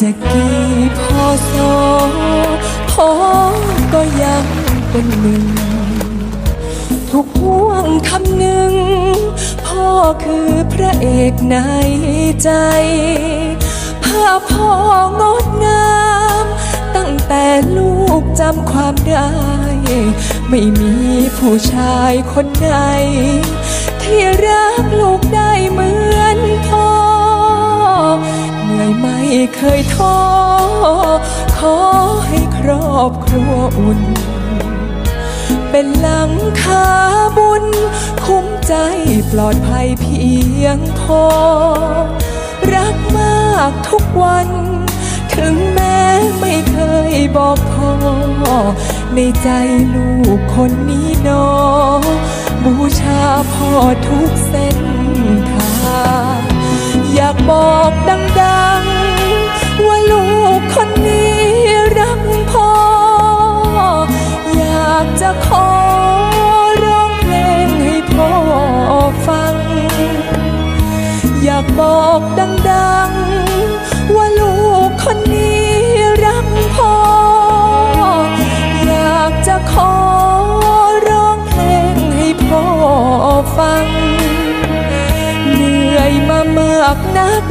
จะกี่พอสอพ่อก็ยังเป็นหนึ่ง ทุกห่วงคำหนึ่ง พ่อคือพระเอกในใจ ภาพพ่องดงาม ตั้งแต่ลูกจำความได้ ไม่มีผู้ชายคนใดที่รักลูกได้ เคยท้อขอให้ครอบครัวอุ่น เป็นหลังคาบุญ คุ้มใจปลอดภัยเพียงพอ รักมากทุกวัน ถึงแม้ไม่เคยบอกพ่อ ในใจลูกคนนี้นอ บูชาพ่อทุกเส้นทาง อยากบอกดังๆ ว่าลูกคนนี้รักพ่ออยากจะขอ มามากนัก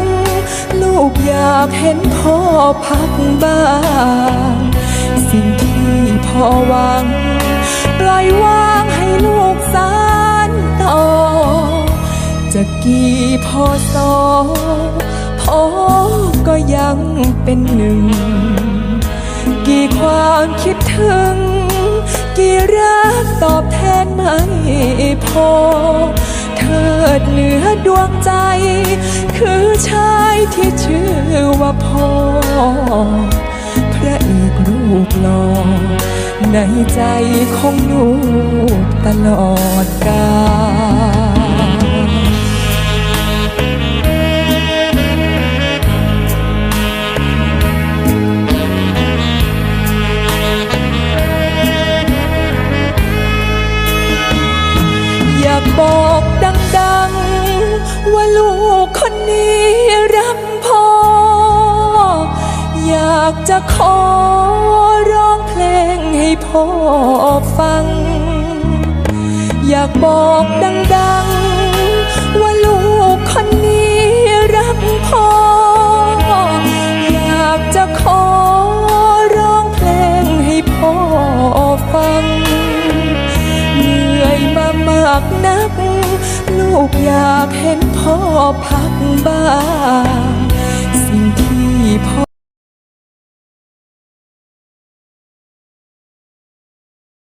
ลูกอยากเห็นพ่อพักบ้าง สิ่งที่พ่อหวัง ปล่อยวางให้ลูกสานต่อ จะกี่พ่อสอพ่อก็ยังเป็นหนึ่ง กี่ความคิดถึง กี่รักตอบแทนไม่พอเถิดเหนือดวงใจ ชายที่ชื่อว่าพ่อ พระเอกรูปหล่อในใจของลูกตลอดกาลอยากบอก อยากจะขอร้องเพลงให้พ่อฟัง อยากบอกดังๆ ว่าลูกคนนี้รักพ่อ อยากจะขอร้องเพลงให้พ่อฟัง เหนื่อยมามากนัก ลูกอยากเห็นพ่อพักบ้าง